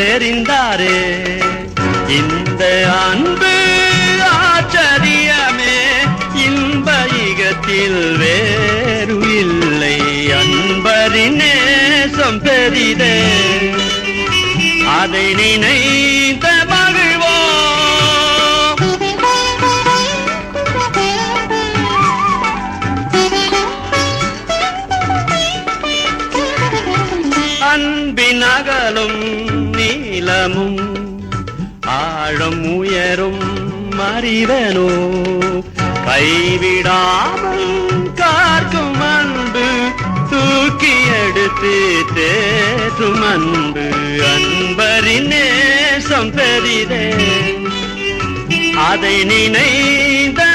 தெரிந்தாரே. இந்த அன்பு ஆச்சரியமே இன்ப இகத்தில் வேறு இல்லை. அன்பரின் நேசம் பெரிதே. அதை நினைத்த அறிவனோ கைவிடாமல் காக்கும் அன்பு தூக்கி எடுத்து தேற்றும் அன்பு. அன்பரின் நேசம் பெரிதே. அதை நினைந்த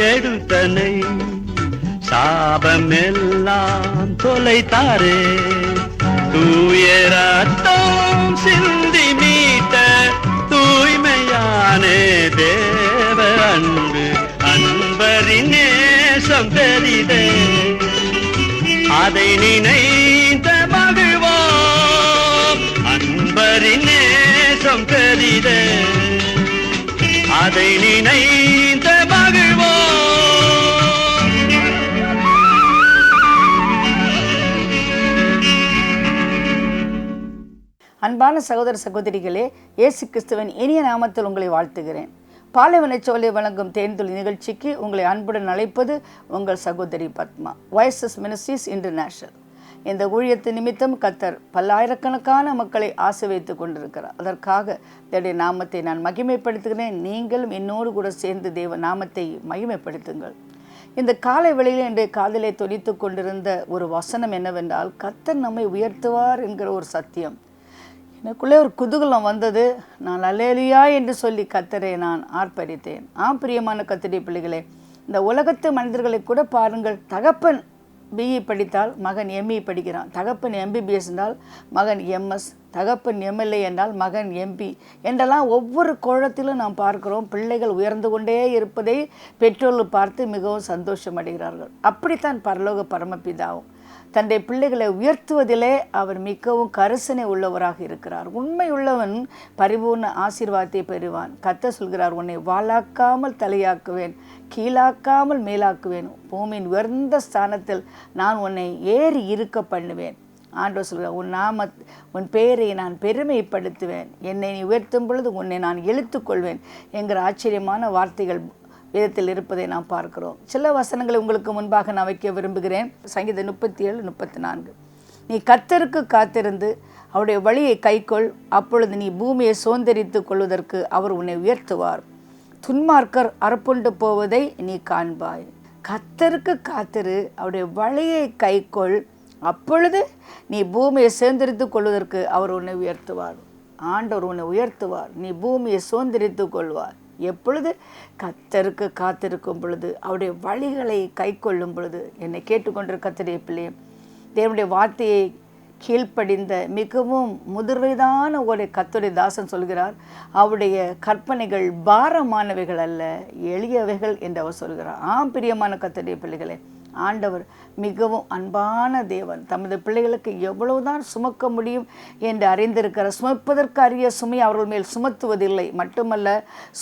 எடுத்தனை. சாபமெல்லாம் தொலைத்தாரே. தூயரத்தம் சிந்தி மீட்ட தூய்மையானே தேவ அன்பு. அன்பரின் நேசம் தெரிதே அதை நினைத்த மகிழ்வோம். அன்பரின் நேசம் தெரிதே அதை நினை அன்பான சகோதர சகோதரிகளே இயேசு கிறிஸ்துவின் இனிய நாமத்தில் உங்களை வாழ்த்துகிறேன். பாலைவனச் சோலை வழங்கும் தேர்ந்தொழி நிகழ்ச்சிக்கு உங்களை அன்புடன் அழைப்பது உங்கள் சகோதரி பத்மா வாய்ஸஸ் மினிஸ்ட்ரீஸ் இன்டர்நேஷனல் இந்த ஊழியத்து நிமித்தம் கத்தர் பல்லாயிரக்கணக்கான மக்களை ஆசிர்வதித்துக் கொண்டிருக்கிறார். அதற்காக தேடைய நாமத்தை நான் மகிமைப்படுத்துகிறேன். நீங்களும் என்னோடு கூட சேர்ந்து தேவ நாமத்தை மகிமைப்படுத்துங்கள். இந்த காலை வேளையில் என்னுடைய காதலை தொனித்து கொண்டிருந்த ஒரு வசனம் என்னவென்றால் கத்தர் நம்மை உயர்த்துவார் என்கிற ஒரு சத்தியம். எனக்குள்ளே ஒரு குதூகலம் வந்தது. நான் அலேலியா என்று சொல்லி கத்தரை நான் ஆர்ப்பரித்தேன். ஆம் பிரியமான கத்திரி பிள்ளைகளே இந்த உலகத்து மனிதர்களை கூட பாருங்கள். தகப்பன் பிஇ படித்தால் மகன் எம்இ படிக்கிறான். தகப்பன் எம்பிபிஎஸ் என்றால் மகன் எம்எஸ் தகப்பன் எம்எல்ஏ என்றால் மகன் எம்பி என்றெல்லாம் ஒவ்வொரு கோலத்திலும் நாம் பார்க்கிறோம். பிள்ளைகள் உயர்ந்து கொண்டே இருப்பதை பெற்றோர்கள் பார்த்து மிகவும் சந்தோஷம் அடைகிறார்கள் அப்படித்தான் பரலோக பரமபிதாவும் தன்னுடைய பிள்ளைகளை உயர்த்துவதிலே அவர் மிகவும் கரிசனை உள்ளவராக இருக்கிறார். உண்மையுள்ளவன் பரிபூர்ண ஆசீர்வாதத்தை பெறுவான். கத்த சொல்கிறார் உன்னை வாழாக்காமல் தலையாக்குவேன் கீழாக்காமல் மேலாக்குவேன். பூமியின் உயர்ந்த ஸ்தானத்தில் நான் உன்னை ஏறி இருக்க பண்ணுவேன். ஆண்டவர் சொல்கிறார் உன் நாம உன் பெயரை நான் பெருமைப்படுத்துவேன். என்னை நீ உயர்த்தும் பொழுது உன்னை நான் இழுத்துக்கொள்வேன். என்கிற ஆச்சரியமான வார்த்தைகள் விதத்தில் இருப்பதை நாம் பார்க்கிறோம். சில வசனங்களை உங்களுக்கு முன்பாக நான் வைக்க விரும்புகிறேன். சங்கீதம் முப்பத்தி ஏழு முப்பத்தி நான்கு நீ கத்தருக்கு காத்திருந்து அவருடைய வழியை கைக்கொள். அப்பொழுது நீ பூமியை சுதந்திரித்துக் கொள்வதற்கு அவர் உன்னை உயர்த்துவார். துன்மார்க்கர் அறப்புண்டு போவதை நீ காண்பாய். கத்தருக்கு காத்திரு அவருடைய வழியை கைக்கொள். அப்பொழுது நீ பூமியை சேர்ந்தரித்துக் கொள்வதற்கு அவர் உன்னை உயர்த்துவார். ஆண்டவர் உன்னை உயர்த்துவார். நீ பூமியை சுதந்திரித்துக் கொள்வார். எப்பொழுது கத்தருக்கு காத்திருக்கும் பொழுது அவருடைய வழிகளை கை கொள்ளும் பொழுது என்னை கேட்டுக்கொண்டிருக்க கத்தரிய பிள்ளையே. தேவனுடைய வார்த்தையை கீழ்ப்படிந்த மிகவும் முதிர்வைதான ஒரு கத்துடைய தாசன் சொல்கிறார். அவருடைய கற்பனைகள் பாரமானவைகள் அல்ல எளியவைகள் என்று அவர் சொல்கிறார். ஆம் பிரியமான கத்துடைய பிள்ளைகளே ஆண்டவர் மிகவும் அன்பான தேவன். தமது பிள்ளைகளுக்கு எவ்வளவுதான் சுமக்க முடியும் என்று அறிந்திருக்கிற சுமப்பதற்கு அரிய சுமை அவர்கள் மேல் சுமத்துவதில்லை. மட்டுமல்ல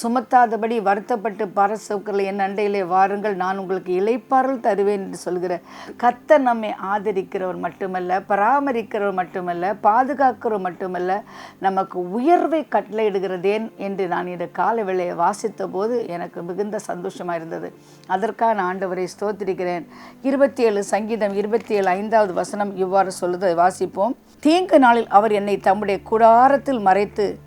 சுமத்தாதபடி வருத்தப்பட்டு பாரசவுக்களை என் அண்டையிலே வாருங்கள் நான் உங்களுக்கு இளைப்பாறல் தருவேன் என்று சொல்கிற கத்த நம்மை ஆதரிக்கிறவர் மட்டுமல்ல பராமரிக்கிறவர் மட்டுமல்ல பாதுகாக்கிறவர் மட்டுமல்ல நமக்கு உயர்வை கட்டளையிடுகிறதேன் என்று நான் இந்த கால வேளையை வாசித்த போது எனக்கு மிகுந்த சந்தோஷமாக இருந்தது. அதற்காக ஆண்டவரை ஸ்தோத்திரிக்கிறேன். இருபத்தி ஏழு சங்கீதம் இருபத்தி ஏழு ஐந்தாவது வசனம் இவ்வாறு சொல்லுதை வாசிப்போம். தீங்கு நாளில் அவர் என்னை தம்முடைய கூடாரத்தில் மறைத்து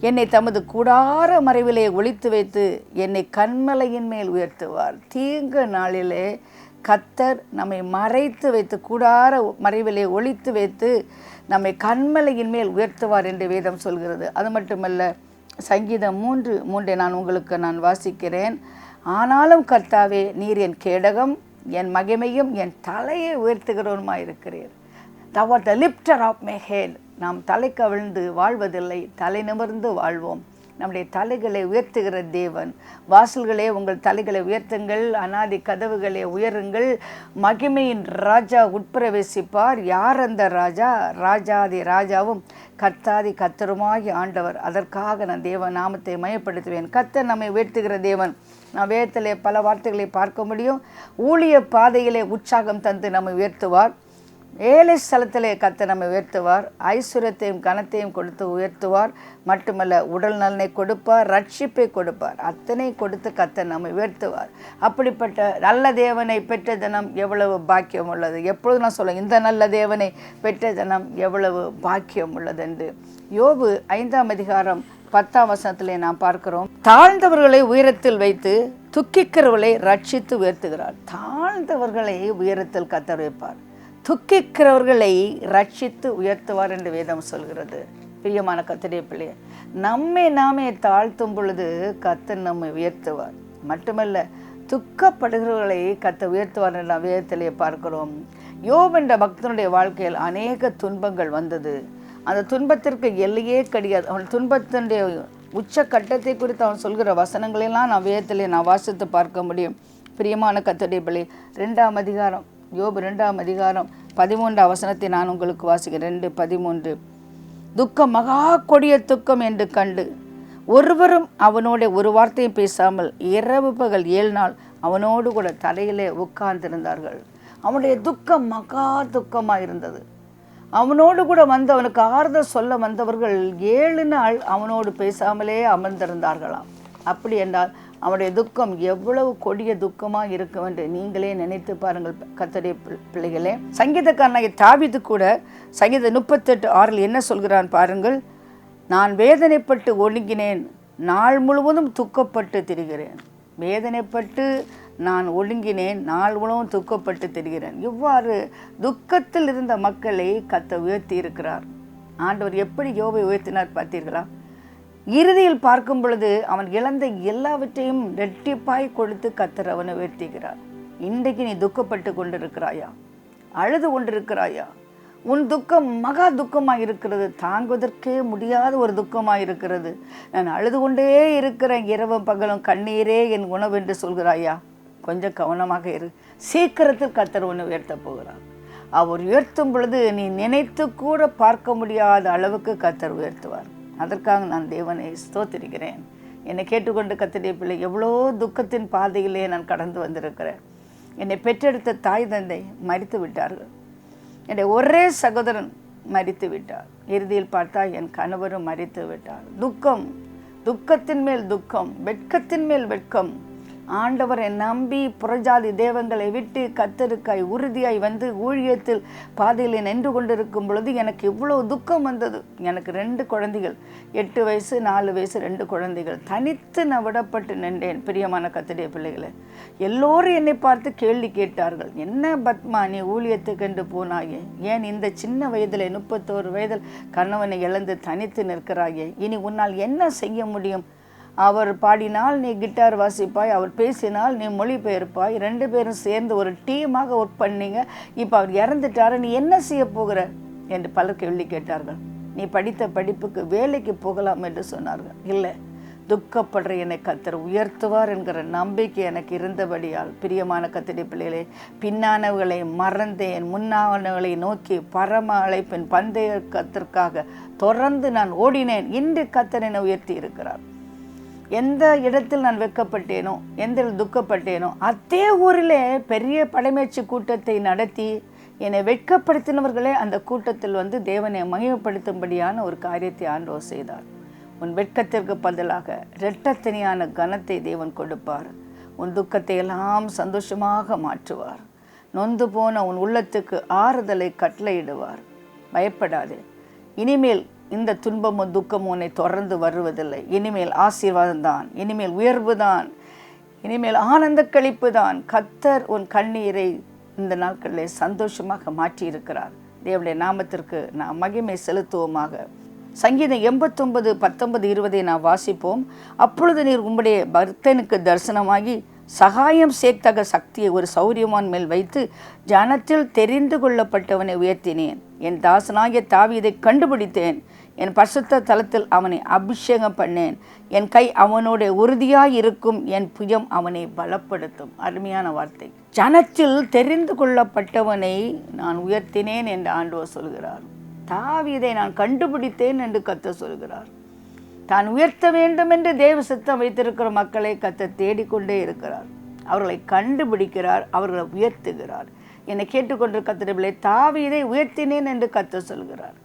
என்னை தமது கூடார மறைவிலே ஒழித்து வைத்து என்னை கண்மலையின் மேல் உயர்த்துவார். தீங்கு நாளிலே கத்தர் நம்மை மறைத்து வைத்து கூடார மறைவிலே ஒழித்து வைத்து நம்மை கண்மலையின் மேல் உயர்த்துவார் என்று வேதம் சொல்கிறது. அது மட்டுமல்ல சங்கீதம் மூன்று மூன்றை நான் உங்களுக்கு நான் வாசிக்கிறேன். ஆனாலும் கர்த்தாவே நீர் என் கேடகம் என் மகிமையும் என் தலையை உயர்த்துகிறவனுமா இருக்கிறீர். தவ த லிப்டர் ஆஃப் மை நாம் தலை கவிழ்ந்து வாழ்வதில்லை தலை நிமிர்ந்து வாழ்வோம். நம்முடைய தலைகளை உயர்த்துகிற தேவன். வாசல்களே உங்கள் தலைகளை உயர்த்துங்கள் அனாதி கதவுகளை உயருங்கள். மகிமையின் ராஜா உட்பிரவேசிப்பார். யார் அந்த ராஜா? ராஜாதி ராஜாவும் கர்த்தாதி கத்தருமாகி ஆண்டவர். அதற்காக நான் தேவ நாமத்தை மயப்படுத்துவேன். கத்தர் நம்மை உயர்த்துகிற தேவன். நான் வேதத்திலே பல வார்த்தைகளை பார்க்க முடியும். ஊழிய பாதையிலே உற்சாகம் தந்து நம்மை உயர்த்துவார். ஏழை ஸ்தலத்திலே கத்த நம்மை உயர்த்துவார். ஐஸ்வர்யத்தையும் கனத்தையும் கொடுத்து உயர்த்துவார். மட்டுமல்ல உடல் நலனை கொடுப்பார் ரட்சிப்பை கொடுப்பார். அத்தனை கொடுத்து கத்த நம்மை உயர்த்துவார். அப்படிப்பட்ட நல்ல தேவனை பெற்ற தினம் எவ்வளவு பாக்கியம் உள்ளது? எப்பொழுது நான் சொல்ல இந்த நல்ல தேவனை பெற்ற தினம் எவ்வளவு பாக்கியம் உள்ளது என்று. யோபு ஐந்தாம் அதிகாரம் பத்தாம் வசனத்திலே நாம் பார்க்கிறோம். தாழ்ந்தவர்களை உயரத்தில் வைத்து துக்கிக்கிறவர்களை ரட்சித்து உயர்த்துகிறார். தாழ்ந்தவர்களை உயரத்தில் கத்தர் வைப்பார். துக்கிக்கிறவர்களை ரட்சித்து உயர்த்துவார் என்று வேதம் சொல்கிறது. பிரியமான கத்தடைய பிள்ளைய நம்மை நாமே தாழ்த்தும் பொழுது கத்தர் நம்மை உயர்த்துவார். மட்டுமல்ல துக்கப்படுகிறவர்களை கத்த உயர்த்துவார் என்று நாம் வேதத்திலே பார்க்கிறோம். யோப் என்ற பக்தனுடைய வாழ்க்கையில் அநேக துன்பங்கள் வந்தது. அந்த துன்பத்திற்கு எல்லையே கிடையாது. அவன் துன்பத்தினுடைய உச்ச கட்டத்தை குறித்து அவன் சொல்கிற வசனங்களெல்லாம் நான் வேதத்திலே நான் வாசித்து பார்க்க முடியும். பிரியமான கத்தடைய பிள்ளை ரெண்டாம் அதிகாரம் யோபு ரெண்டாம் அதிகாரம் பதிமூன்று அவசனத்தை நான் உங்களுக்கு வாசிக்கிறேன். ரெண்டு பதிமூன்று. துக்கம் மகா கொடிய துக்கம் என்று கண்டு ஒருவரும் அவனோட ஒரு வார்த்தையும் பேசாமல் இரவு பகல் ஏழு நாள் அவனோடு கூட தரையிலே உட்கார்ந்திருந்தார்கள். அவனுடைய துக்கம் மகா துக்கமாக இருந்தது. அவனோடு கூட வந்து அவனுக்கு ஆறுதல் சொல்ல வந்தவர்கள் ஏழு நாள் அவனோடு பேசாமலே அமர்ந்திருந்தார்களாம். அப்படி என்றால் அவனுடைய துக்கம் எவ்வளவு கொடிய துக்கமாக இருக்கும் என்று நீங்களே நினைத்து பாருங்கள் கத்தடைய பிள்ளைகளே. சங்கீதக்காரனாக தாவிது கூட சங்கீத முப்பத்தெட்டு ஆறில் என்ன சொல்கிறான் பாருங்கள் நான் வேதனைப்பட்டு ஒழுங்கினேன் நாள் முழுவதும் துக்கப்பட்டு திரிகிறேன். வேதனைப்பட்டு நான் ஒழுங்கினேன் நாள் முழுவதும் துக்கப்பட்டு திரிகிறேன். இவ்வாறு துக்கத்தில் இருந்த மக்களை கத்த உயர்த்தி இருக்கிறார். ஆண்டவர் எப்படி யோபை உயர்த்தினார் பார்த்தீர்களா? இறுதியில் பார்க்கும் பொழுது அவன் இழந்த எல்லாவற்றையும் ரெட்டிப்பாய் கொடுத்து கத்தர் அவனை உயர்த்துகிறார். இன்றைக்கு நீ துக்கப்பட்டு கொண்டிருக்கிறாயா? அழுது கொண்டிருக்கிறாயா? உன் துக்கம் மகா துக்கமாக இருக்கிறது. தாங்குவதற்கே முடியாத ஒரு துக்கமாக இருக்கிறது. நான் அழுது கொண்டே இருக்கிறேன். இரவும் பகலும் கண்ணீரே என் உணவு என்று சொல்கிறாயா? கொஞ்சம் கவனமாக இரு. சீக்கிரத்தில் கத்தர் உன்னை உயர்த்த போகிறார். அவர் உயர்த்தும் பொழுது நீ நினைத்து கூட பார்க்க முடியாத அளவுக்கு கத்தர் உயர்த்துவார். அதற்காக நான் தேவனை ஸ்தோத்திருக்கிறேன். என்னை கேட்டுக்கொண்டு கத்திரிய பிள்ளை எவ்வளோ துக்கத்தின் பாதையிலே நான் கடந்து வந்திருக்கிறேன். என்னை பெற்றெடுத்த தாய் தந்தை மறித்து விட்டார்கள். என்னுடைய ஒரே சகோதரன் மறித்து விட்டார். இறுதியில் பார்த்தா என் கணவரும் மறித்து விட்டார். துக்கம் துக்கத்தின் மேல் துக்கம் வெட்கத்தின் மேல் வெட்கம் ஆண்டவரை நம்பி புறஜாதி தேவங்களை விட்டு கத்தருக்காய் உறுதியாய் வந்து ஊழியத்தில் பாதையில் நின்று கொண்டிருக்கும் பொழுது எனக்கு இவ்வளோ துக்கம் வந்தது. எனக்கு ரெண்டு குழந்தைகள். எட்டு வயசு நாலு வயசு ரெண்டு குழந்தைகள். தனித்து நான் விடப்பட்டு நின்றேன். பிரியமான கத்தடைய பிள்ளைகளை எல்லோரும் என்னை பார்த்து கேள்வி கேட்டார்கள். என்ன பத்மா நீ ஊழியத்துக்கு என்று போனாயே? ஏன் இந்த சின்ன வயதில் முப்பத்தோரு வயதில் கணவனை இழந்து தனித்து நிற்கிறாயே? இனி உன்னால் என்ன செய்ய முடியும்? அவர் பாடினால் நீ கிட்டார் வாசிப்பாய் அவர் பேசினால் நீ மொழிபெயர்ப்பாய். ரெண்டு பேரும் சேர்ந்து ஒரு டீமாக ஒர்க் பண்ணீங்க. இப்போ அவர் இறந்துட்டாரு நீ என்ன செய்ய போகிற? என்று பலர் கேள்வி கேட்டார்கள். நீ படித்த படிப்புக்கு வேலைக்கு போகலாம் என்று சொன்னார்கள். இல்லை துக்கப்படுற என்னை கத்தர் உயர்த்துவார் என்கிற நம்பிக்கை எனக்கு இருந்தபடியால் பிரியமான கத்திரி பிள்ளைகளே பின்னானவர்களை மறந்தேன் முன்னானவர்களை நோக்கி பரம அழைப்பின் பந்தய கத்திற்காக தொடர்ந்து நான் ஓடினேன். இன்று கத்தர் என்னை உயர்த்தி இருக்கிறார். எந்த இடத்தில் நான் வெட்கப்பட்டேனோ எந்த துக்கப்பட்டேனோ அதே ஊரிலே பெரிய படைமேட்சி கூட்டத்தை நடத்தி என்னை வெட்கப்படுத்தினவர்களே அந்த கூட்டத்தில் வந்து தேவனை மகிமைப்படுத்தும்படியான ஒரு காரியத்தை ஆண்டவர் செய்தார். உன் வெட்கத்திற்கு பதிலாக இரட்டத்தனியான கனத்தை தேவன் கொடுப்பார். உன் துக்கத்தை எல்லாம் சந்தோஷமாக மாற்றுவார். நொந்து போன உன் உள்ளத்துக்கு ஆறுதலை கட்டளையிடுவார். பயப்படாதே. இனிமேல் இந்த துன்பமும் துக்கமும் உன்னை தொடர்ந்து வருவதில்லை. இனிமேல் ஆசீர்வாதம் தான் இனிமேல் உயர்வு தான் இனிமேல் ஆனந்த கழிப்பு தான் கத்தர் உன் கண்ணீரை இந்த நாட்களில் சந்தோஷமாக மாற்றியிருக்கிறார். தேவனுடைய நாமத்திற்கு நாம் மகிமை செலுத்துவோமாக. சங்கீதம் எண்பத்தொன்பது பத்தொன்பது இருபதை நாம் வாசிப்போம். அப்பொழுது நீர் உம்முடைய பக்தனுக்கு தரிசனமாகி சகாயம் சேர்த்தக சக்தியை ஒரு சௌரியமான் மேல் வைத்து ஜனத்தில் தெரிந்து கொள்ளப்பட்டவனை உயர்த்தினேன். என் தாசனாகிய தாவியதை கண்டுபிடித்தேன். என் பசுத்த தலத்தில் அவனை அபிஷேகம் பண்ணேன். என் கை அவனோட உறுதியாக இருக்கும் என் புயம் அவனை பலப்படுத்தும். அருமையான வார்த்தை. ஜனத்தில் தெரிந்து கொள்ளப்பட்டவனை நான் உயர்த்தினேன் என்று ஆண்டவர் சொல்கிறார். தாவிதை நான் கண்டுபிடித்தேன் என்று கத்த சொல்கிறார். தான் உயர்த்த வேண்டும் என்று தேவ சித்தம் வைத்திருக்கிற மக்களை கத்த தேடிக்கொண்டே இருக்கிறார். அவர்களை கண்டுபிடிக்கிறார். அவர்களை உயர்த்துகிறார். என்னை கேட்டுக்கொண்டு கத்திரபிள்ளை தாவீதை உயர்த்தினேன் என்று கத்த சொல்கிறார்.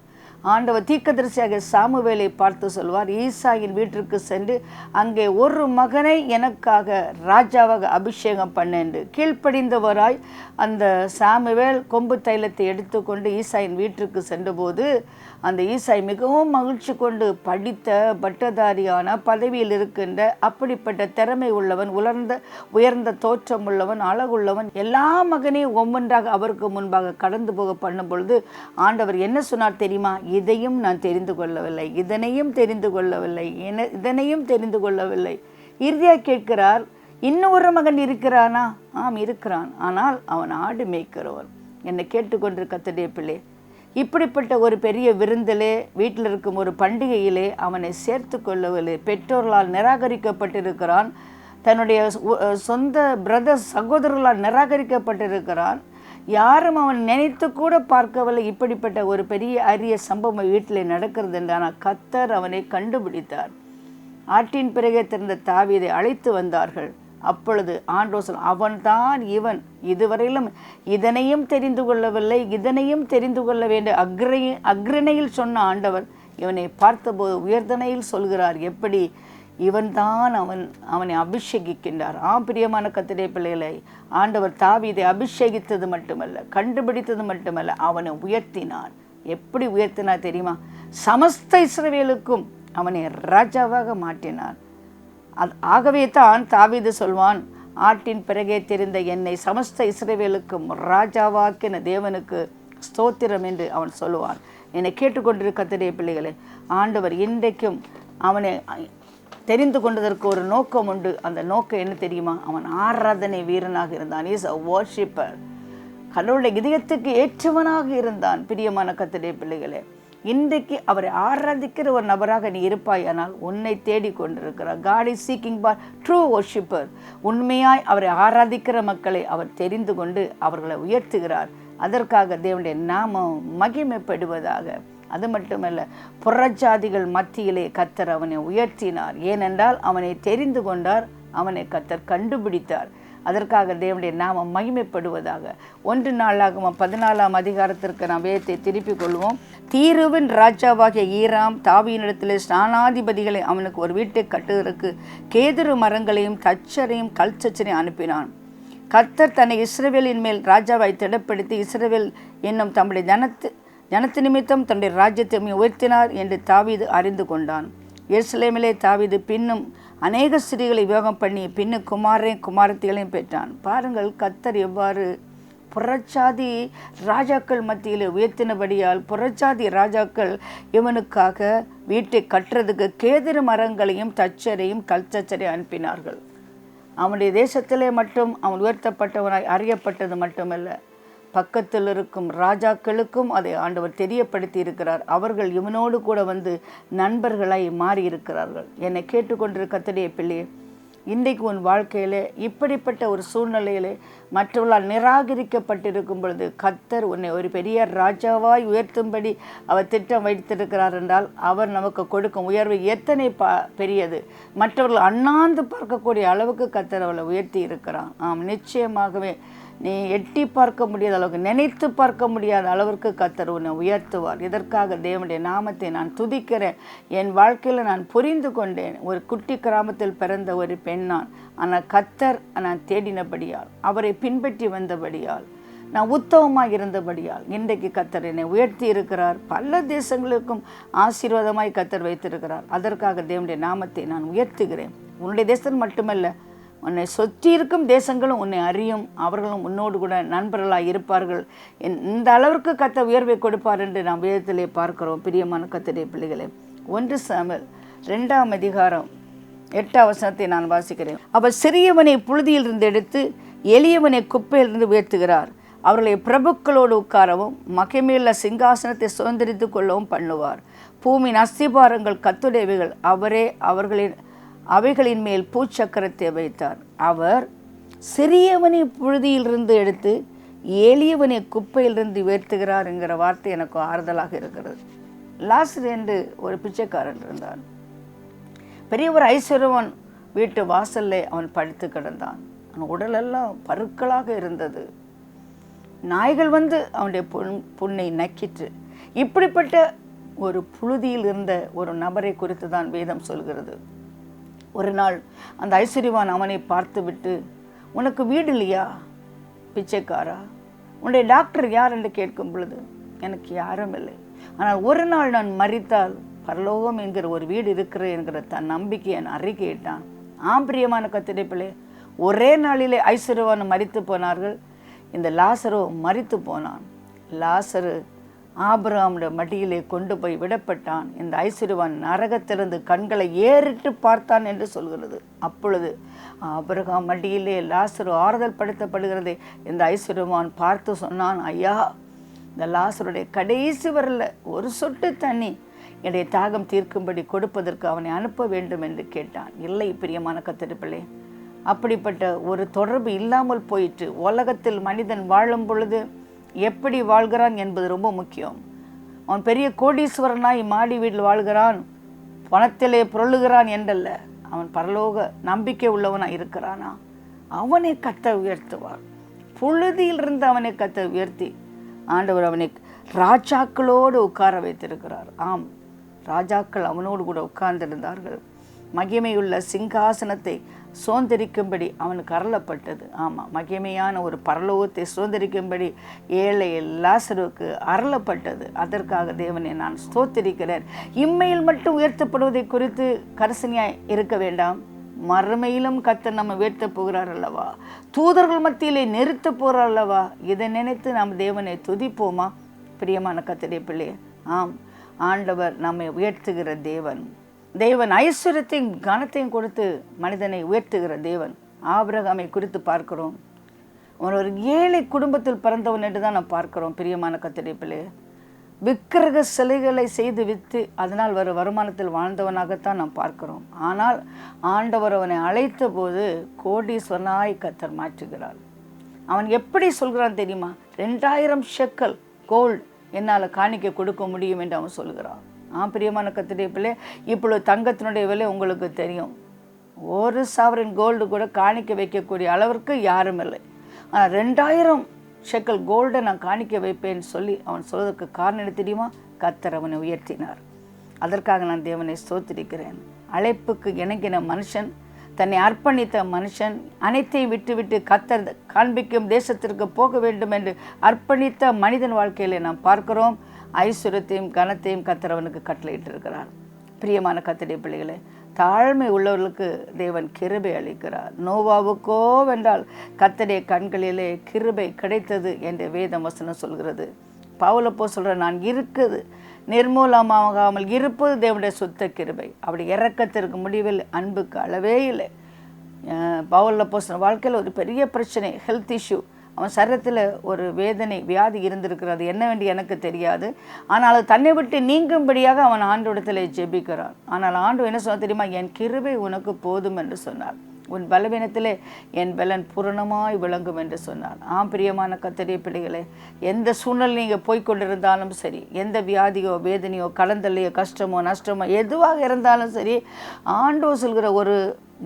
ஆண்டவர் தீக்கதரிசியாக சாமுவேலை பார்த்து சொல்வார் ஈசாயின் வீட்டிற்கு சென்று அங்கே ஒரு மகனை எனக்காக ராஜாவாக அபிஷேகம் பண்ணேன் கீழ்ப்படிந்தவராய் அந்த சாமுவேல் கொம்பு தைலத்தை எடுத்துக்கொண்டு ஈசாயின் வீட்டிற்கு சென்றபோது அந்த ஈசாய் மிகவும் மகிழ்ச்சி கொண்டு படித்த பட்டதாரியான பதவியில் இருக்கின்ற அப்படிப்பட்ட திறமை உள்ளவன் உலர்ந்த உயர்ந்த தோற்றம் உள்ளவன் அழகுள்ளவன் எல்லா மகனையும் ஒவ்வொன்றாக அவருக்கு முன்பாக கடந்து போக பண்ணும் பொழுது ஆண்டவர் என்ன சொன்னார் தெரியுமா? இதையும் நான் தெரிந்து கொள்ளவில்லை இதனையும் தெரிந்து கொள்ளவில்லை என இதனையும் தெரிந்து கொள்ளவில்லை. இறுதியாக கேட்கிறார் இன்னொரு மகன் இருக்கிறானா? ஆம் இருக்கிறான். ஆனால் அவன் ஆடு மேய்க்கிறவன். என்னை கேட்டுக்கொண்டிருக்க கத்தடைய பிள்ளை இப்படிப்பட்ட ஒரு பெரிய விருந்திலே வீட்டில் இருக்கும் ஒரு பண்டிகையிலே அவனை சேர்த்து கொள்ளவில்லை பெற்றோர்களால் நிராகரிக்கப்பட்டிருக்கிறான். தன்னுடைய சொந்த பிரதர் சகோதரர்களால் நிராகரிக்கப்பட்டிருக்கிறான். யாரும் அவன் நினைத்து கூட பார்க்கவில்லை இப்படிப்பட்ட ஒரு பெரிய அரிய சம்பவம் வீட்டில் நடக்கிறது என்றானால் கத்தர் அவனை கண்டுபிடித்தார். ஆட்டின் பிறகே திறந்த தாவிதை அழைத்து வந்தார்கள். அப்பொழுது ஆண்டோசன் அவன்தான் இவன். இதுவரையிலும் இதனையும் தெரிந்து கொள்ளவில்லை இதனையும் தெரிந்து கொள்ள வேண்டிய அக்ரை அக்ரணையில் சொன்ன ஆண்டவர் இவனை பார்த்தபோது உயர்தனையில் சொல்கிறார் எப்படி? இவன்தான் அவன் அவனை அபிஷேகிக்கின்றார். ஆ பிரியமான கத்திரை பிள்ளைகளை ஆண்டவர் தாவிதை அபிஷேகித்தது மட்டுமல்ல கண்டுபிடித்தது மட்டுமல்ல அவனை உயர்த்தினார். எப்படி உயர்த்தினார் தெரியுமா? சமஸ்த இஸ்ரவேலுக்கும் அவனை ராஜாவாக மாற்றினார். அது ஆகவே தான் தாவீது சொல்வான் ஆட்டின் பிறகே தெரிந்த என்னை சமஸ்த இஸ்ரேவேலுக்கும் ராஜாவாக்கின தேவனுக்கு ஸ்தோத்திரம் என்று அவன் சொல்லுவான். என்னை கேட்டுக்கொண்டிருக்கத்தனைய பிள்ளைகளே ஆண்டவர் இன்றைக்கும் அவனை தெரிந்து கொண்டதற்கு ஒரு நோக்கம் உண்டு. அந்த நோக்கம் என்ன தெரியுமா? அவன் ஆராதனை வீரனாக இருந்தான். Is a worshipper. கடவுளுடைய இதயத்துக்கு ஏற்றவனாக இருந்தான். பிரியமான கத்திடைய பிள்ளைகளே இன்றைக்கு அவரை ஆராதிக்கிற ஒரு நபராக நீ இருப்பாயானால் உன்னை தேடிக் கொண்டிருக்கிறார். God is seeking for true worshipper உண்மையாய் அவரை ஆராதிக்கிற மக்களை அவர் தெரிந்து கொண்டு அவர்களை உயர்த்துகிறார். அதற்காக தேவனுடைய நாமம் மகிமைப்படுவதாக. அது மட்டுமல்ல புறஜாதிகள் மத்தியிலே கத்தர் அவனை உயர்த்தினார். ஏனென்றால் அவனை தெரிந்து கொண்டார் அவனை கத்தர் கண்டுபிடித்தார். அதற்காக தேவனுடைய நாமம் மகிமைப்படுவதாக. ஒன்று நாளாகும் பதினாலாம் அதிகாரத்திற்கு நாம் வேதத்தை திருப்பிக் கொள்வோம். தீருவின் ராஜாவாகிய ஈராம் தாவியினிடத்தில் ஸ்நானாதிபதிகளை அவனுக்கு ஒரு வீட்டை கட்டுவதற்கு கேதுரு மரங்களையும் தச்சரையும் கல்ச்சச்சரையும் அனுப்பினான். கர்த்தர் தன்னை இஸ்ரவேலின் மேல் ராஜாவை திடப்படுத்தி இஸ்ரவேல் என்னும் தம்முடைய ஜனத்து ஜனத்து நிமித்தம் தன்னுடைய ராஜ்யத்தை உயர்த்தினார் என்று தாவீது அறிந்து கொண்டான். எருசலேமிலே தாவீது பின்னும் அநேக ஸ்திரீகளை விவாகம் பண்ணி பின்னு குமாரையும் குமாரத்திகளையும் பெற்றான். பாருங்கள் கத்தர் எவ்வாறு புறச்சாதி ராஜாக்கள் மத்தியில் உயர்த்தினபடியால் புறச்சாதி ராஜாக்கள் இவனுக்காக வீட்டை கட்டுறதுக்கு கேதிர மரங்களையும் தச்சரையும் கல்ச்சச்சரையும் அனுப்பினார்கள். அவனுடைய தேசத்திலே மட்டும் அவன் உயர்த்தப்பட்டவனாய் அறியப்பட்டது மட்டுமல்ல பக்கத்தில் இருக்கும் ராஜாக்களுக்கும் அதை ஆண்டவர் தெரியப்படுத்தி இருக்கிறார் அவர்கள் இவனோடு கூட வந்து நண்பர்களாய் மாறியிருக்கிறார்கள். என்னை கேட்டுக்கொண்டிருக்க கத்தடைய பிள்ளையே இன்றைக்கு உன் வாழ்க்கையிலே இப்படிப்பட்ட ஒரு சூழ்நிலையிலே மற்றவர்களால் நிராகரிக்கப்பட்டிருக்கும் பொழுது கத்தர் உன்னை ஒரு பெரிய ராஜாவாய் உயர்த்தும்படி அவர் திட்டம் வைத்திருக்கிறார் என்றால் அவர் நமக்கு கொடுக்கும் உயர்வு எத்தனை ப பெரியது. மற்றவர்கள் அண்ணாந்து பார்க்கக்கூடிய அளவுக்கு கத்தர் அவளை உயர்த்தி இருக்கிறான். ஆம் நிச்சயமாகவே நீ எட்டி பார்க்க முடியாத அளவுக்கு நினைத்து பார்க்க முடியாத அளவிற்கு கத்தர் உன்னை உயர்த்துவார். இதற்காக தேவனுடைய நாமத்தை நான் துதிக்கிறேன். என் வாழ்க்கையில் நான் புரிந்து கொண்டேன். ஒரு குட்டி கிராமத்தில் பிறந்த ஒரு பெண் நான் ஆனால் கத்தர் நான் தேடினபடியால் அவரை பின்பற்றி வந்தபடியால் நான் உத்தவமாக இருந்தபடியால் இன்றைக்கு கத்தர் என்னை உயர்த்தி இருக்கிறார். பல தேசங்களுக்கும் ஆசீர்வாதமாய் கத்தர் வைத்திருக்கிறார். அதற்காக தேவனுடைய நாமத்தை நான் உயர்த்துகிறேன். உன்னுடைய தேசம் மட்டுமல்ல உன்னை சுற்றி இருக்கும் தேசங்களும் உன்னை அறியும். அவர்களும் உன்னோடு கூட நண்பர்களாக இருப்பார்கள். என் இந்த அளவிற்கு கத்த உயர்வை கொடுப்பார் என்று நாம் வேதத்திலே பார்க்கிறோம். பிரியமான கத்தடைய பிள்ளைகளே ஒன்று சாமல் ரெண்டாம் அதிகாரம் எட்டாம் வசனத்தை நான் வாசிக்கிறேன். அவர் சிறியவனை புழுதியிலிருந்து எடுத்து எளியவனை குப்பையிலிருந்து உயர்த்துகிறார். அவர்களை பிரபுக்களோடு உட்காரவும் மகிமையுள்ள சிங்காசனத்தை சுதந்திரித்து கொள்ளவும் பண்ணுவார். பூமியின் அஸ்திபாரங்கள் கத்துடையவைகள் அவரே அவர்களின் அவைகளின் மேல் பூச்சக்கரத்தை வைத்தார். அவர் சிறியவனை புழுதியிலிருந்து எடுத்து ஏளியவனை குப்பையிலிருந்து உயர்த்துகிறார் என்கிற வார்த்தை எனக்கு ஆறுதலாக இருக்கிறது. லாஸ்ட் என்று ஒரு பிச்சைக்காரன் இருந்தான் பெரிய ஒரு ஐஸ்வரவன் வீட்டு வாசல்ல அவன் படுத்து கிடந்தான். அவன் உடலெல்லாம் பருக்களாக இருந்தது. நாய்கள் வந்து அவனுடைய புண் புண்ணை நக்கிற்று. இப்படிப்பட்ட ஒரு புழுதியில் இருந்த ஒரு நபரை குறித்து தான் வேதம் சொல்கிறது. ஒரு நாள் அந்த ஐஸ்வர்யவான் அவனை பார்த்துவிட்டு உனக்கு வீடு இல்லையா பிச்சைக்காரா? உன்னுடைய டாக்டர் யார்? என்று கேட்கும் பொழுது எனக்கு யாரும் இல்லை. ஆனால் ஒரு நாள் நான் மறித்தால் பரலோகம் என்கிற ஒரு வீடு இருக்கிற என்கிற தன் நம்பிக்கையை நான் அறிக்கையிட்டான் ஆம் பிரியமான கத்திரைப்பிள்ளை. ஒரே நாளிலே ஐஸ்வர்யவான் மறித்து போனார்கள். இந்த லாசரோ மறித்து போனான். லாசரு ஆபிரகாமுடைய மடியிலே கொண்டு போய் விடப்பட்டான். இந்த ஐஸ்வர்யவான் நரகத்திலிருந்து கண்களை ஏறிட்டு பார்த்தான் என்று சொல்கிறது. அப்பொழுது ஆபிரகாம் மடியிலே லாசரு ஆறுதல் படுத்தப்படுகிறதை இந்த ஐஸ்வர்யவான் பார்த்து சொன்னான் ஐயா இந்த லாசருடைய கடைசி வரல ஒரு சொட்டு தண்ணி என்னுடைய தாகம் தீர்க்கும்படி கொடுப்பதற்கு அவனை அனுப்ப வேண்டும் என்று கேட்டான். இல்லை பிரியமான கத்திருப்பிள்ளை அப்படிப்பட்ட ஒரு தொடர்பு இல்லாமல் போயிற்று. உலகத்தில் மனிதன் வாழும் பொழுது எப்படி வாழ்கிறான் என்பது ரொம்ப முக்கியம். அவன் பெரிய கோடீஸ்வரனாய் மாடி வீட்டில் வாழ்கிறான். பணத்திலே புரளுகிறான் என்றல்ல. அவன் பரலோக நம்பிக்கை உள்ளவனாக இருக்கிறானா? அவனை கத்த உயர்த்துவார். புழுதியிலிருந்து அவனை கத்த உயர்த்தி ஆண்டவர் அவனை ராஜாக்களோடு உட்கார வைத்திருக்கிறார். ஆம் ராஜாக்கள் அவனோடு கூட உட்கார்ந்திருந்தார்கள். மகிமையுள்ள சிங்காசனத்தை சுதந்திரிக்கும்படி அவனுக்கு அருளப்பட்டது ஆமாம் மகிமையான ஒரு பரலோகத்தை சுதந்திரிக்கும்படி ஏழை லாசருக்கு அருளப்பட்டது. அதற்காக தேவனை நான் ஸ்தோத்திரிக்கிறேன். இம்மையில் மட்டும் உயர்த்தப்படுவதை குறித்து கரசனியாய் இருக்க வேண்டாம். மறுமையிலும் கத்தர் நம்ம உயர்த்த போகிறார் அல்லவா? தூதர்கள் மத்தியிலே நிறுத்த போகிறார் அல்லவா? இதை நினைத்து நாம் தேவனை துதிப்போமா? பிரியமான கத்திரை பிள்ளையே ஆம். ஆண்டவர் நம்மை உயர்த்துகிற தேவன். தேவன் ஐஸ்வர்யத்தையும் கனத்தையும் கொடுத்து மனிதனை உயர்த்துகிற தேவன். ஆபிரகாமை குறித்து பார்க்கிறோம். அவன் ஒரு ஏழை குடும்பத்தில் பிறந்தவன் என்று தான் நாம் பார்க்கிறோம் பிரியமான கத்திரிப்பிலே விக்கிரக சிலைகளை செய்து விற்று அதனால் வர வருமானத்தில் வாழ்ந்தவனாகத்தான் நாம் பார்க்கிறோம். ஆனால் ஆண்டவர் அவனை அழைத்த போது கோடீஸ்வரனாய் கத்தர் மாற்றுகிறார். அவன் எப்படி சொல்கிறான் தெரியுமா? ரெண்டாயிரம் ஷெக்கல் கோல்டு என்னால் காணிக்க கொடுக்க முடியும் என்று அவன் சொல்கிறான். ஆ பிரியமான கத்துடைய பிள்ளை இப்பொழுது தங்கத்தினுடைய விலை உங்களுக்கு தெரியும். ஒரு சாவரின் கோல்டு கூட காணிக்க வைக்கக்கூடிய அளவிற்கு யாரும் இல்லை. ஆனால் ரெண்டாயிரம் ஷெக்கல் கோல்டை நான் காணிக்க வைப்பேன்னு சொல்லி அவன் சொல்வதற்கு காரணம் என்ன தெரியுமா? கத்தர் அவனை உயர்த்தினார். அதற்காக நான் தேவனை ஸ்தோத்திரிக்கிறேன். அழைப்புக்கு இணங்கின மனுஷன் தன்னை அர்ப்பணித்த மனுஷன் அனைத்தையும் விட்டுவிட்டு கத்தர் காண்பிக்கும் தேசத்திற்கு போக வேண்டும் என்று அர்ப்பணித்த மனிதன் வாழ்க்கையில் நாம் பார்க்கிறோம். ஐஸ்வர்யத்தையும் கனத்தையும் கத்திரவனுக்கு கட்டளையிட்டு இருக்கிறார் பிரியமான கத்தடைய பிள்ளைகளே தாழ்மை உள்ளவர்களுக்கு தேவன் கிருபை அளிக்கிறார். நோவாவுக்கோ வென்றால் கத்தடைய கண்களிலே கிருபை கிடைத்தது என்று வேதம் வசனம் சொல்கிறது. பவுலப்போ சொல்கிற நான் இருக்குது நிர்மூலமாகாமல் இருப்பது தேவனுடைய சுத்த கிருபை. அப்படி இறக்கத்திற்கு முடிவில் அன்புக்கு அளவே இல்லை. பவுலில் சொன்ன வாழ்க்கையில் ஒரு பெரிய பிரச்சனை ஹெல்த் இஷ்யூ அவன் சரத்தில் ஒரு வேதனை வியாதி இருந்திருக்கிறது. என்ன வேண்டி எனக்கு தெரியாது. ஆனால் அது தன்னை விட்டு நீங்கும்படியாக அவன் ஆண்டோடத்தில் ஜெபிக்கிறான். ஆனால் ஆண்டு என்ன சொன்ன தெரியுமா? என் கிருபை உனக்கு போதும் என்று சொன்னார். உன் பலவீனத்திலே என் பலன் பூரணமாய் விளங்கும் என்று சொன்னார். ஆம் பிரியமான கத்தரிய பிள்ளைகளே எந்த சூழ்நிலை நீங்கள் போய்கொண்டிருந்தாலும் சரி எந்த வியாதியோ வேதனையோ கலந்தல்லையோ கஷ்டமோ நஷ்டமோ எதுவாக இருந்தாலும் சரி ஆண்டோ சொல்கிற ஒரு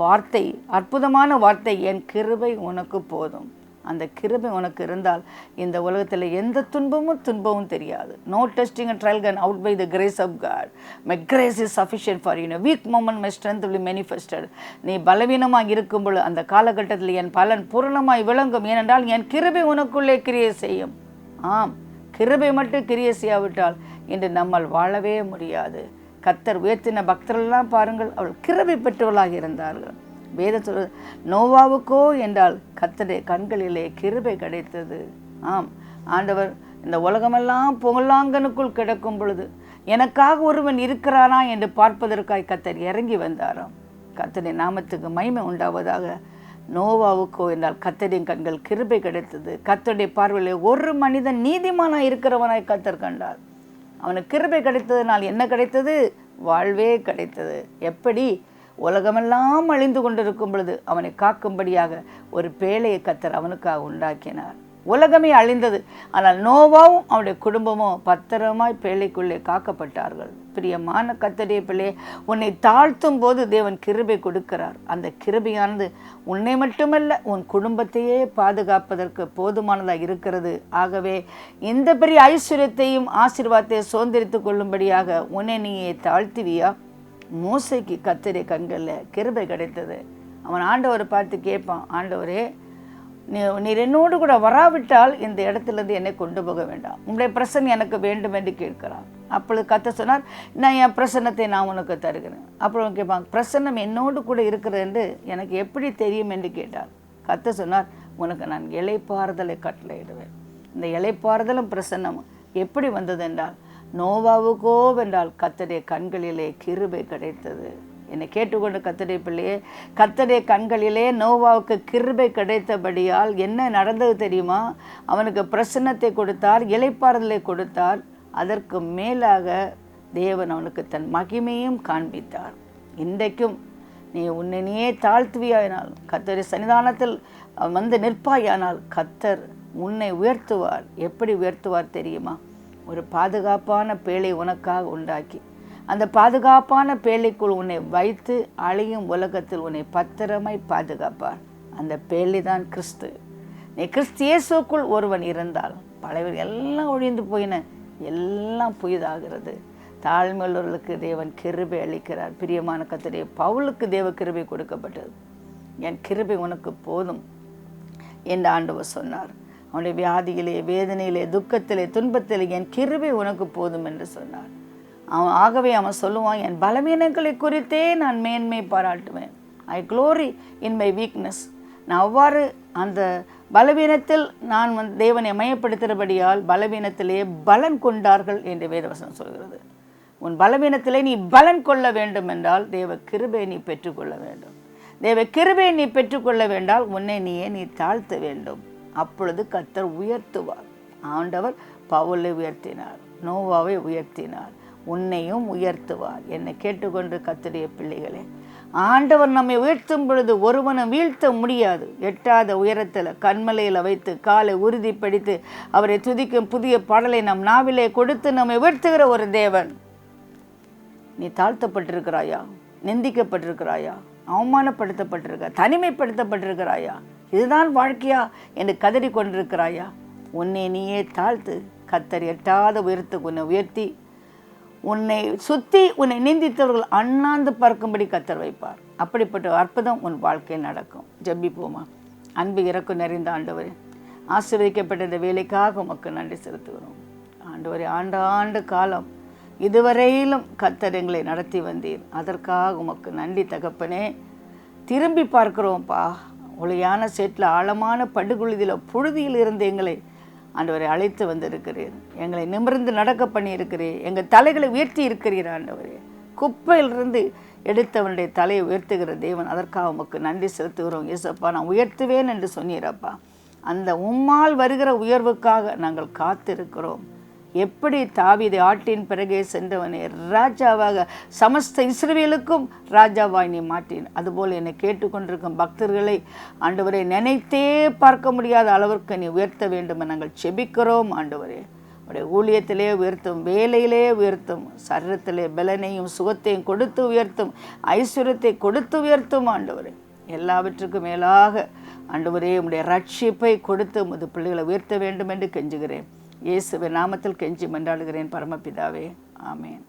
வார்த்தை அற்புதமான வார்த்தை என் கிருபை உனக்கு போதும் அந்த கிருபை உனக்கு இருந்தால் இந்த உலகத்தில் எந்த துன்பமும் துன்பமும் தெரியாது. No testing and trial can out by the grace of God my grace is sufficient for you weak moment my strength will manifested நீ பலவீனமாக இருக்கும் பொழுது அந்த காலகட்டத்தில் என் பலன் பூரணமாய் விளங்கும். ஏனென்றால் என் கிருபை உனக்குள்ளே கிரியை செய்யும். ஆம் கிருபை மட்டும் கிரியை செய்யாவிட்டால் இன்று நம்மால் வாழவே முடியாது. கத்தர் உயர்த்தின பக்தர்கள்லாம் பாருங்கள் அவள் கிருபை பெற்றவளாக இருந்தார்கள். வேதம் சொல்வது நோவாவுக்கோ என்றால் கத்தடைய கண்களிலே கிருபை கிடைத்தது. ஆம் ஆண்டவர் இந்த உலகமெல்லாம் பொங்கலாங்கனுக்குள் கிடக்கும் பொழுது எனக்காக ஒருவன் இருக்கிறானா என்று பார்ப்பதற்காய் கத்தர் இறங்கி வந்தாராம். கத்தனை நாமத்துக்கு மகிமை உண்டாவதாக நோவாவுக்கோ என்றால் கத்தரின் கண்கள் கிருபை கிடைத்தது. கத்தருடைய பார்வையில் ஒரு மனிதன் நீதிமானாக இருக்கிறவனாய் கத்தர் கண்டார். அவனுக்கு கிருபை கிடைத்ததுனால் என்ன கிடைத்தது? வாழ்வே கிடைத்தது. எப்படி? உலகமெல்லாம் அழிந்து கொண்டிருக்கும் பொழுது அவனை காக்கும்படியாக ஒரு பேழையை கத்தர் அவனுக்காக உண்டாக்கினார். உலகமே அழிந்தது. ஆனால் நோவாவும் அவனுடைய குடும்பமும் பத்திரமாய் பேழைக்குள்ளே காக்கப்பட்டார்கள். பிரியமான கத்தடைய பிள்ளையே உன்னை தாழ்த்தும் போது தேவன் கிருபை கொடுக்கிறார். அந்த கிருபையானது உன்னை மட்டுமல்ல உன் குடும்பத்தையே பாதுகாப்பதற்கு போதுமானதாக இருக்கிறது. ஆகவே இந்த பெரிய ஐஸ்வர்யத்தையும் ஆசீர்வாதத்தையும் சுதந்திரித்து கொள்ளும்படியாக உன்னை நீயே தாழ்த்துவியா? மோசைக்கு கத்திரை கண்களில் கிருபை கிடைத்தது. அவன் ஆண்டவரை பார்த்து கேட்பான் ஆண்டவரே நீ நீர் என்னோடு கூட வராவிட்டால் இந்த இடத்துலேருந்து என்னை கொண்டு போக வேண்டாம். உங்களுடைய பிரசன்னம் எனக்கு வேண்டும் என்று கேட்கிறான் அப்பொழுது கத்த சொன்னார் நான் என் பிரசன்னத்தை நான் உனக்கு தருகிறேன். அப்புறம் கேட்பான் பிரசன்னம் என்னோடு கூட இருக்கிறது என்று எனக்கு எப்படி தெரியும்? என்று கேட்டார். கத்த சொன்னார் உனக்கு நான் இலைப்பாறுதலை கட்டளையிடுவேன். இந்த இலைப்பாறுதலும் பிரசன்னமும் எப்படி வந்தது என்றால் நோவாவுக்கோ வென்றால் கத்தடைய கண்களிலே கிருபை கிடைத்தது. என்னை கேட்டுக்கொண்ட கத்தடைய பிள்ளையே கத்தடைய கண்களிலே நோவாவுக்கு கிருபை கிடைத்தபடியால் என்ன நடந்தது தெரியுமா? அவனுக்கு பிரசன்னத்தை கொடுத்தார் இலைப்பாறுதலை கொடுத்தார். அதற்கு மேலாக தேவன் அவனுக்கு தன் மகிமையும் காண்பித்தார். இன்றைக்கும் நீ உன்னை நீயே தாழ்த்துவியாயினால் கத்தருடைய சன்னிதானத்தில் வந்து நிற்பாயானால் கத்தர் உன்னை உயர்த்துவார். எப்படி உயர்த்துவார் தெரியுமா? ஒரு பாதுகாப்பான பேழை உனக்காக உண்டாக்கி அந்த பாதுகாப்பான பேழைக்குள் உன்னை வைத்து அழியும் உலகத்தில் உன்னை பத்திரமாய் பாதுகாப்பார். அந்த பேழை தான் கிறிஸ்து. நீ கிறிஸ்தியேசுக்குள் ஒருவன் இருந்தால் பழையவர் எல்லாம் ஒழிந்து போயின எல்லாம் புயதாகிறது தாழ்மையுள்ளவர்களுக்கு தேவன் கிருபை அளிக்கிறார். பிரியமான கத்தடைய பவுலுக்கு தேவ கிருபை கொடுக்கப்பட்டது. என் கிருபை உனக்கு போதும் என்று ஆண்டவர் சொன்னார். அவனுடைய வியாதியிலே வேதனையிலே துக்கத்திலே துன்பத்திலே என் கிருபை உனக்கு போதும் என்று சொன்னார் அவன் ஆகவே அவன் சொல்லுவான் என் பலவீனங்களை குறித்தே நான் மேன்மை பாராட்டுவேன். I glory in my weakness நான் அவ்வாறு அந்த பலவீனத்தில் நான் வந்து தேவனை மயப்படுத்துகிறபடியால் பலவீனத்திலே பலன் கொண்டார்கள் என்று வேதவசனம் சொல்கிறது. உன் பலவீனத்திலே நீ பலன் கொள்ள வேண்டும் என்றால் தேவ கிருபை நீ பெற்றுக்கொள்ள வேண்டும். தேவ கிருபை நீ பெற்றுக்கொள்ள வேண்டால் உன்னை நீயே நீ தாழ்த்த வேண்டும். அப்பொழுது கத்தர் உயர்த்துவார். ஆண்டவர் பவுலை உயர்த்தினார் நோவாவை உயர்த்தினார் உன்னையும் உயர்த்துவார் என்னை கேட்டுக்கொண்டு கத்துடைய பிள்ளைகளே. ஆண்டவர் நம்மை உயர்த்தும் பொழுது ஒருவனும் வீழ்த்த முடியாது. எட்டாத உயரத்தில் கண்மலையில் வைத்து காலை உறுதிப்படுத்தி அவரை துதிக்கும் புதிய பாடலை நம் நாவிலே கொடுத்து நம்மை உயர்த்துகிற ஒரு தேவன். நீ தாழ்த்தப்பட்டிருக்கிறாயா? நிந்திக்கப்பட்டிருக்கிறாயா? அவமானப்படுத்தப்பட்டிருக்க தனிமைப்படுத்தப்பட்டிருக்கிறாயா? இதுதான் வாழ்க்கையா என்று கதறி கொண்டிருக்கிறாயா? உன்னை நீயே தாழ்த்து கத்தர் எட்டாத உயரத்துக்கு உன்னை உயர்த்தி உன்னை சுற்றி உன்னை நிந்தித்தவர்கள் அண்ணாந்து பறக்கும்படி கத்தர் வைப்பார். அப்படிப்பட்ட அற்புதம் உன் வாழ்க்கையில் நடக்கும். ஜெபிப்போமா? அன்பு இறக்கும் நிறைந்த ஆண்டவர் ஆசீர்வதிக்கப்பட்ட இந்த வேலைக்காக உமக்கு நன்றி செலுத்துகிறோம். ஆண்டவரே ஆண்டாண்டு காலம் இதுவரையிலும் கத்தர் எங்களை நடத்தி வந்தீர். அதற்காக உமக்கு நன்றி தகப்பனே. திரும்பி பார்க்கிறோம்ப்பா. ஒளியான சேற்றில் ஆழமான படுகுழுதியில் புழுதியில் இருந்து எங்களை ஆண்டவரை அழைத்து வந்திருக்கிறீர். எங்களை நிமிர்ந்து நடக்க பண்ணியிருக்கிறீர். எங்கள் தலைகளை உயர்த்தி இருக்கிறீர் ஆண்டவரே. குப்பையிலிருந்து எடுத்தவனுடைய தலையை உயர்த்துகிற தேவன். அதற்காக உமக்கு நன்றி செலுத்துகிறோம். ஏசப்பா நான் உயர்த்துவேன் என்று சொன்னீரப்பா அந்த உம்மால் வருகிற உயர்வுக்காக நாங்கள் காத்திருக்கிறோம். எப்படி தாவிதை ஆட்டின் பிறகே சென்றவனே? ராஜாவாக சமஸ்த இஸ்ரவேலுக்கும் ராஜாவாய் நீ மாட்டேன். அதுபோல் என்னை கேட்டுக்கொண்டிருக்கும் பக்தர்களை ஆண்டவரை நினைத்தே பார்க்க முடியாத அளவிற்கு நீ உயர்த்த வேண்டும் நாங்கள் செபிக்கிறோம் ஆண்டவரே. உடைய ஊழியத்திலே உயர்த்தும் வேலையிலே உயர்த்தும் சரீரத்திலே பலனையும் சுகத்தையும் கொடுத்து உயர்த்தும் ஐஸ்வர்யத்தை கொடுத்து உயர்த்தும் ஆண்டவரே. எல்லாவற்றுக்கும் மேலாக ஆண்டவரே உடைய ரட்சிப்பை கொடுத்து உமது பிள்ளைகளை உயர்த்த வேண்டும் என்று கெஞ்சுகிறேன். இயேசுவின் நாமத்தில் கெஞ்சி மன்றாடுகிறேன் பரமபிதாவே. ஆமேன்.